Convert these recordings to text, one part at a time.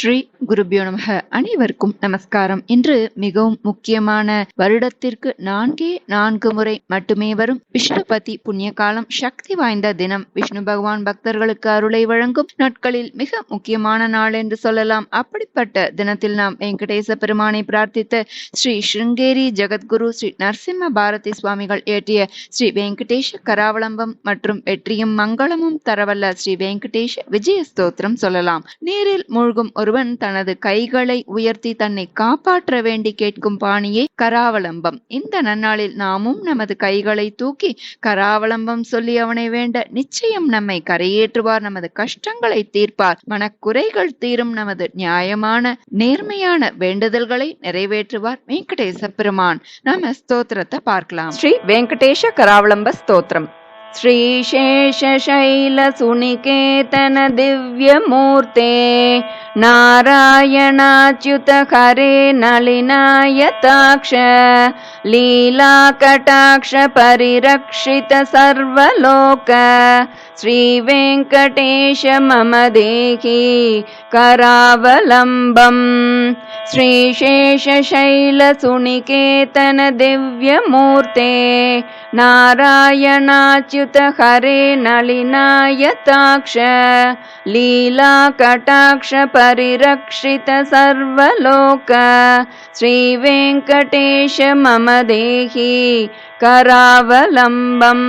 ஸ்ரீ குருபியோ நமக. அனைவருக்கும் நமஸ்காரம். இன்று மிகவும் முக்கியமான வருடத்திற்கு நான்கே நான்கு முறை மட்டுமே வரும் விஷ்ணுபதி புண்ணிய காலம் சக்தி வாய்ந்த தினம். விஷ்ணு பகவான் பக்தர்களுக்கு அருளை வழங்கும் நாட்களில் மிக முக்கியமான நாள் என்று சொல்லலாம். அப்படிப்பட்ட தினத்தில் நாம் வெங்கடேச பெருமானை பிரார்த்தித்த ஸ்ரீ ஸ்ருங்கேரி ஜெகத்குரு ஸ்ரீ நரசிம்ம பாரதி சுவாமிகள் இயற்றிய ஸ்ரீ வெங்கடேஷ கராவளம்பம் மற்றும் வெற்றியும் மங்களமும் தரவல்ல ஸ்ரீ வெங்கடேஷ விஜய ஸ்தோத்திரம் சொல்லலாம். நீரில் மூழ்கும் ஒருவன் தனது கைகளை உயர்த்தி தன்னை காப்பாற்ற வேண்டி கேட்கும் பாணியே கராவலம்பம். இந்த நன்னாளில் நாமும் நமது கைகளை தூக்கி கராவலம்பம் சொல்லி அவனை வேண்ட நிச்சயம் நம்மை கரையேற்றுவார் நமது கஷ்டங்களை தீர்ப்பார். மனக்குறைகள் தீரும் நமது நியாயமான நேர்மையான வேண்டுதல்களை நிறைவேற்றுவார் வெங்கடேச பெருமான். நம்ம ஸ்தோத்திரத்தை பார்க்கலாம். ஸ்ரீ வெங்கடேஷ கராவளம்ப ஸ்தோத்திரம். श्रीशेषशैलसुनिकेतन दिव्यमूर्ते नारायणाच्युत हरे नलिनायताक्ष लीलाकटाक्ष परिरक्षित सर्वलोक श्रीवेङ्कटेश मम देहि करावलम्बम्। श्रीशेषशैलसुनिकेतन दिव्यमूर्ते नारायणाच्युत हरे नलिनायताक्ष लीलाकटाक्ष परिरक्षित सर्वलोक श्रीवेङ्कटेश मम देहि करावलम्बम्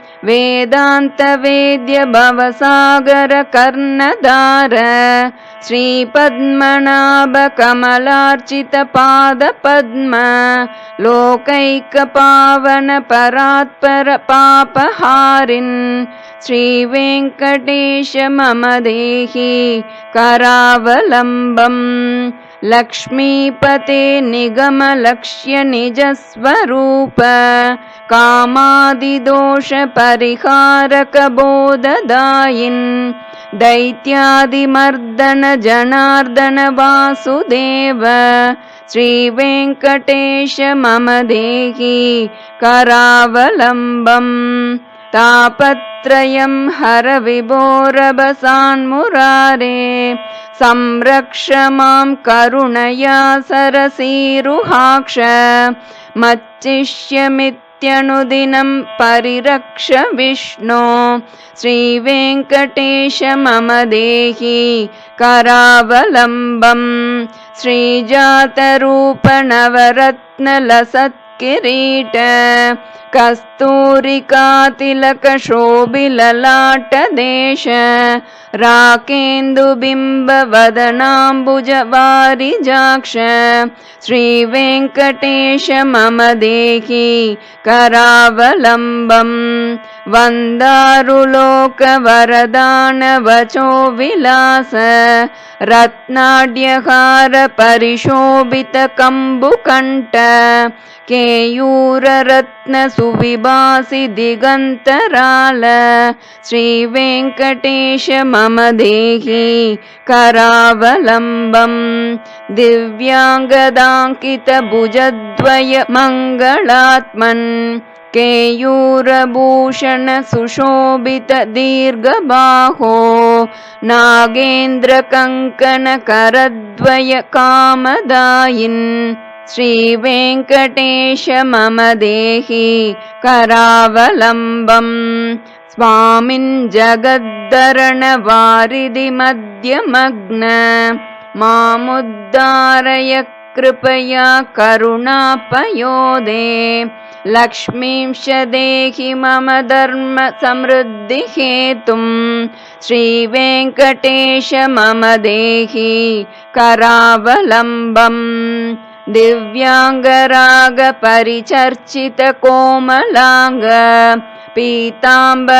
वेदान्तवेद्य भवसागर कर्णधार श्रीपद्मनाभ कमलार्चितपादपद्म लोकैकपावन परात्पर पापहारिन् श्रीवेङ्कटेश मम देहि करावलम्बम् लक्ष्मीपते निगमलक्ष्य निजस्वरूप कामादिदोषपरिहारकबोधदायिन् दैत्यादिमर्दन जनार्दन वासुदेव श्रीवेङ्कटेश मम देहि करावलम्बम् तापत्रयं हर विभोरभसान्मुरारे संरक्ष मां करुणया सरसीरुहाक्ष मच्चिष्यमित्यनुदिनं परिरक्ष विष्णो श्रीवेङ्कटेश मम देहि करावलम्बम् श्रीजातरूपनवरत्नलसत् किरीट कस्तूरिकातिलकशोभिललाटदेश राकेन्दुबिम्बवदनाम्बुजवारिजाक्ष श्रीवेङ्कटेश मम देहि करावलम्बम् वन्दारुलोकवरदानवचो विलास रत्नाड्यहार परिशोभितकम्बुकण्ठ केयूररत्नसुविभासि दिगन्तराल श्रीवेङ्कटेश मम देहि करावलम्बम्। दिव्याङ्गदाङ्कितभुजद्वय मङ्गलात्मन् केयूरभूषण श्रीवेङ्कटेश मम देहि करावलम्बम्। स्वामिन् जगद्धरणवारिधिमध्यमग्न मामुद्धारय कृपया करुणापयोदे लक्ष्मींश देहि मम धर्म समृद्धिहेतुं श्रीवेङ्कटेश मम देहि करावलम्बम् दिव्याङ्गरागपरिचर्चितकोमलाङ्ग पीताम्बरावृततनो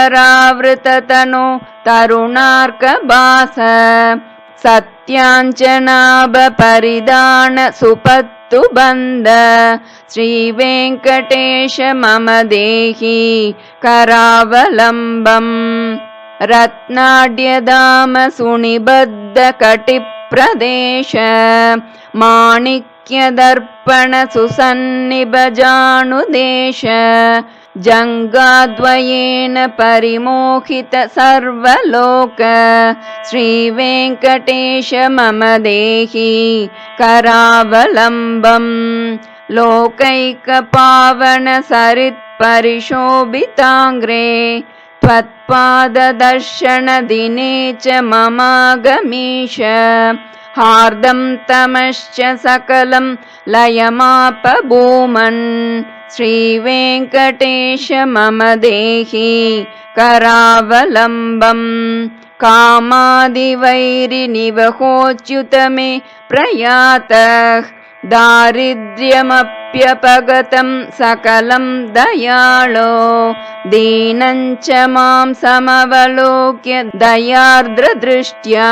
तरुणार्कभास सत्याञ्चनाभ परिधान सुपत् हेतु बन्द श्रीवेङ्कटेश मम देहि करावलम्बम् रत्नाड्यदाम सुनिबद्धकटिप्रदेश माणिक्यदर्पण सुसन्निभजानुदेश जङ्गाद्वयेन परिमोहित सर्वलोक श्रीवेङ्कटेश मम देहि करावलम्बम् लोकैकपावन सरित्परिशोभिताङ्ग्रे त्वत्पाददर्शनदिने च ममागमीश हार्दं तमश्च सकलं लयमापभूमन् श्रीवेङ्कटेश मम देहि करावलम्बम्। कामादिवैरिनिवहोच्युत मे प्रयातः। दारिद्र्यमप्यपगतं सकलं दीनं च मां समवलोक्य दयार्द्रदृष्ट्या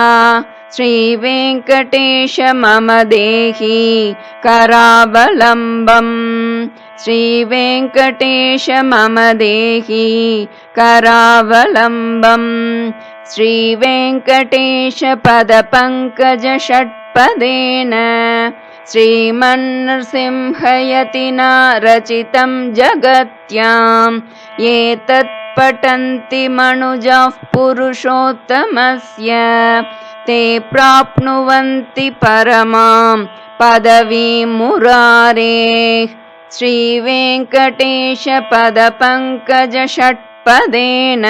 श्रीवेङ्कटेश मम देहि करावलम्बम्। श्रीवेङ्कटेश मम देहि करावलम्बम्। श्रीवेङ्कटेश पदपङ्कज षट्पदेन। श्रीमन्नृसिंहयतिना रचितं जगत्याम्। एतत् पठन्ति मनुजाः पुरुषोत्तमस्य ते प्राप्नुवन्ति परमां पदवीं मुरारेः। श्रीवेङ्कटेश पदपङ्कज षट्पदेन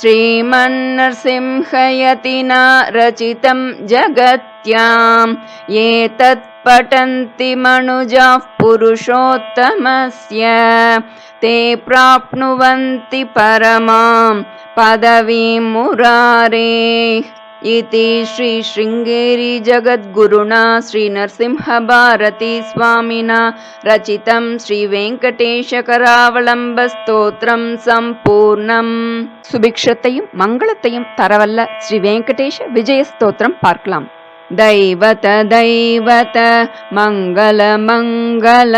श्रीमन्नृसिंहयतिना रचितं जगत्याम् एतत् पठन्ति मनुजाः पुरुषोत्तमस्य। ते प्राप्नुवन्ति परमां पदवीं मुरारेः इति श्रीशृङ्गेरी जगद्गुरुणा श्रीनरसिंहभारती स्वामिना रचितं ஸ்ரீவேங்கடேஷகராவளம்பஸ்தோத்திரம் சம்பூர்ணம் சுபிக்ஷத்தையும் மங்களத்தையும் தரவல்ல ஸ்ரீ வெங்கடேஷ விஜய ஸ்தோத்திரம் பார்க்கலாம் दैवत दैवत मङ्गल मङ्गल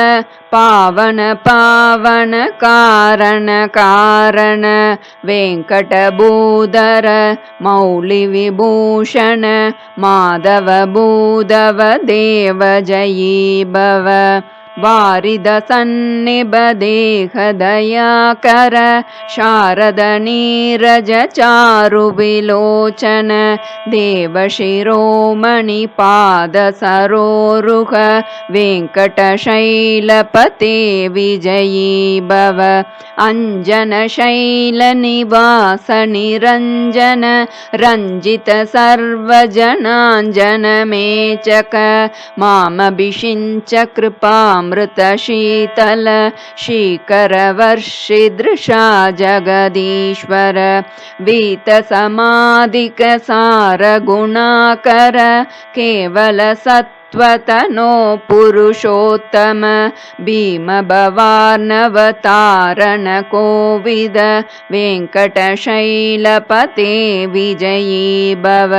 पावन पावन कारण कारण वेङ्कटभूधर मौलिविभूषण माधव भूधव जयी भव वारिद सन्निभ देहदयाकर शारद नीरज चारु विलोचन देवशिरोमणि पाद सरोरुह वेङ्कटशैलपते विजयी भव अञ्जनशैलनिवास निरञ्जन रञ्जित सर्वजनाञ्जनमेचक कृपामृतशीतल शीकरवर्षिदृशा जगदीश्वर वीतसमाधिक सारगुणाकर केवल सत्त्वतनो पुरुषोत्तम भीमभवार्णवतारण कोविद वेङ्कटशैलपते विजयी भव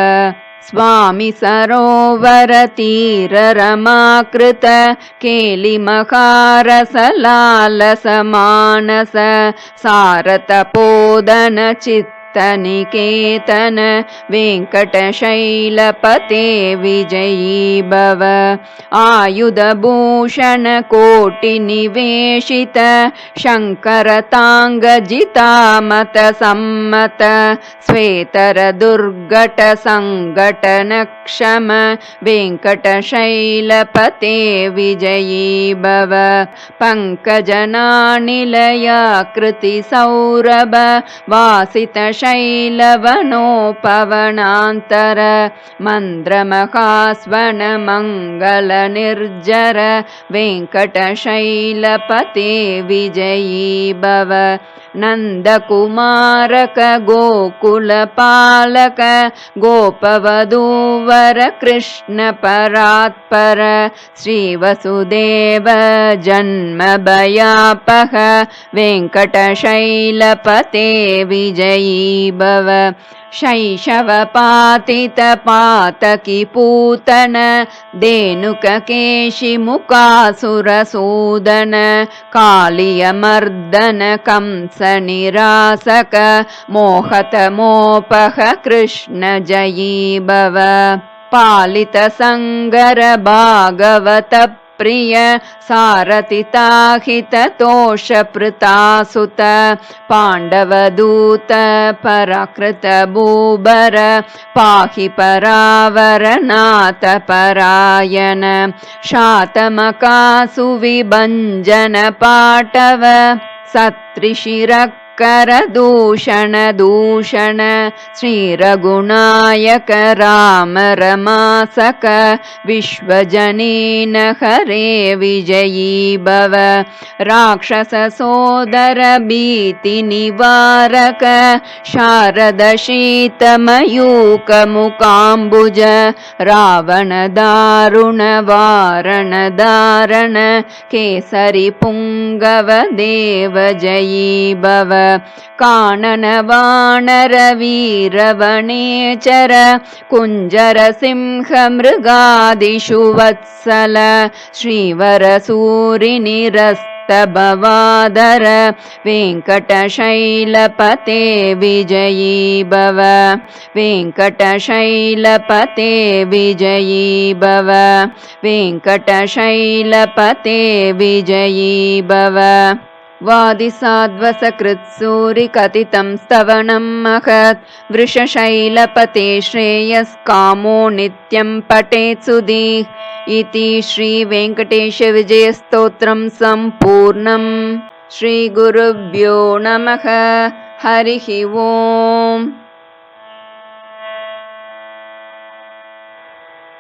स्वामि सरोवरतीररमाकृत केलिमकारसलालसमानस सारतपोदन चित्तनिकेतन वेङ्कटशैलपते विजयी भव। आयुधभूषण कोटिनिवेशित शङ्करताङ्गजितामत सम्मत स्वेतर दुर्घट सङ्घटन क्षम वेङ्कटशैलपते विजयी भव। पङ्कजनानिलयाकृति सौरभ वासित शैलवनोपवनान्तर मन्द्रमहास्वन मङ्गल निर्जर वेङ्कटशैलपते विजयी भव नन्दकुमारक गोकुलपालक गोपवधूवर कृष्ण परात्पर श्रीवसुदेव जन्मभयापह वेङ्कटशैलपते विजयी भव शैशवपातितपातकी पूतन धेनुककेशिमुकासुरसूदन कालियमर्दन कंसनिरासक मोहतमोपह कृष्ण जयी भव। पालितसङ्गर भागवत प्रिय सारथिताहिततोषपृतासुत पाण्डवदूत पराकृत भूबर पाहि परावरनाथ परायण शातमकासुविभञ्जन पाटव सत्रिशिरकरदूषण दूषण श्रीरघुनायक राम रमासक विश्वजनेन हरे विजयी भव राक्षससोदर भीतिनिवारक शारद शीतमयूकमुकाम्बुज रावण दारुण वारण दारण केसरि पुङ्गव देव जयी भव कानन वानर वीरवणेचर कुञ्जर सिंह मृगादिषु वत्सल श्रीवरसूरिनिरस्तभवादर वेङ्कटशैलपते विजयी भव वेङ्कटशैलपते विजयी भव वेङ्कटशैलपते विजयी भव वादिसाध्वसकृत्सूरिकथितं स्तवनं महत्। वृषशैलपते श्रेयस्कामो नित्यं पठेत् सुधीः। इति श्रीवेङ्कटेशविजयस्तोत्रं सम्पूर्णम्। श्रीगुरुभ्यो नमः। हरिः ओम्